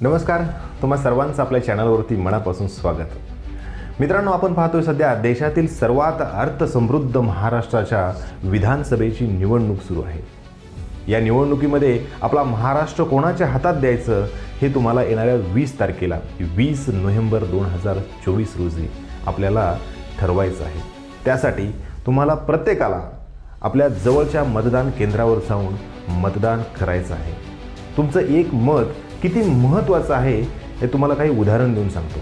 नमस्कार तुम्हा सर्वांचं आपल्या चॅनलवरती मनापासून स्वागत. मित्रांनो आपण पाहतोय सध्या देशातील सर्वात अर्थसमृद्ध महाराष्ट्राच्या विधानसभेची निवडणूक सुरू आहे. या निवडणुकीमध्ये आपला महाराष्ट्र कोणाच्या हातात द्यायचं हे तुम्हाला येणाऱ्या वीस तारखेला वीस नोव्हेंबर दोन हजार चोवीस रोजी आपल्याला ठरवायचं आहे. त्यासाठी तुम्हाला प्रत्येकाला आपल्या जवळच्या मतदान केंद्रावर जाऊन मतदान करायचं आहे. तुमचं एक मत किती महत्त्वाचं आहे हे तुम्हाला काही उदाहरण देऊन सांगतो.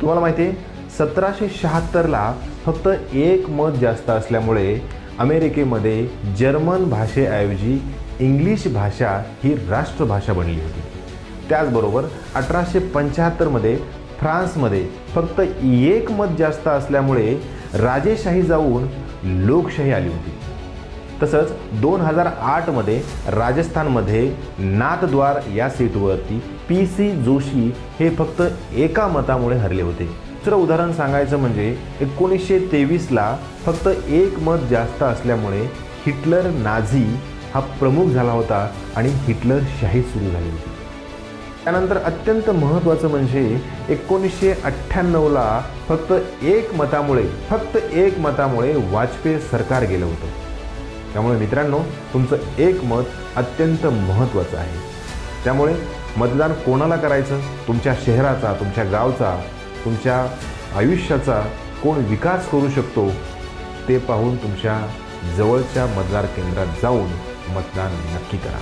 तुम्हाला माहिती आहे सतराशे शहात्तरला फक्त एक मत जास्त असल्यामुळे अमेरिकेमध्ये जर्मन भाषेऐवजी इंग्लिश भाषा ही राष्ट्रभाषा बनली होती. त्याचबरोबर अठराशे पंच्याहत्तरमध्ये फ्रान्समध्ये फक्त एक मत जास्त असल्यामुळे राजेशाही जाऊन लोकशाही आली होती. तसंच दोन हजार आठमध्ये राजस्थानमध्ये नाथद्वार या सीटवरती पी सी जोशी हे फक्त एका मतामुळे हरले होते. दुसरं उदाहरण सांगायचं म्हणजे एकोणीसशे तेवीसला फक्त एक मत जास्त असल्यामुळे हिटलर नाझी हा प्रमुख झाला होता आणि हिटलर शाही सुरू झाली होती. त्यानंतर अत्यंत महत्त्वाचं म्हणजे एकोणीसशे अठ्ठ्याण्णवला फक्त एक मतामुळे फक्त एक मतामुळे वाजपेयी सरकार गेलं होतं. त्यामुळे मित्रांनो तुमचं एक मत अत्यंत महत्त्वाचं आहे. त्यामुळे मतदान कोणाला करायचं? तुमच्या शहराचा तुमच्या गावचा तुमच्या आयुष्याचा कोण विकास करू शकतो? ते पाहून तुमच्या जवळच्या मतदार केंद्रात जाऊन मतदान नक्की करा.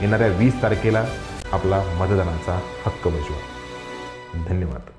येणाऱ्या वीस तारखेला आपला मतदानाचा हक्क बजवा. धन्यवाद.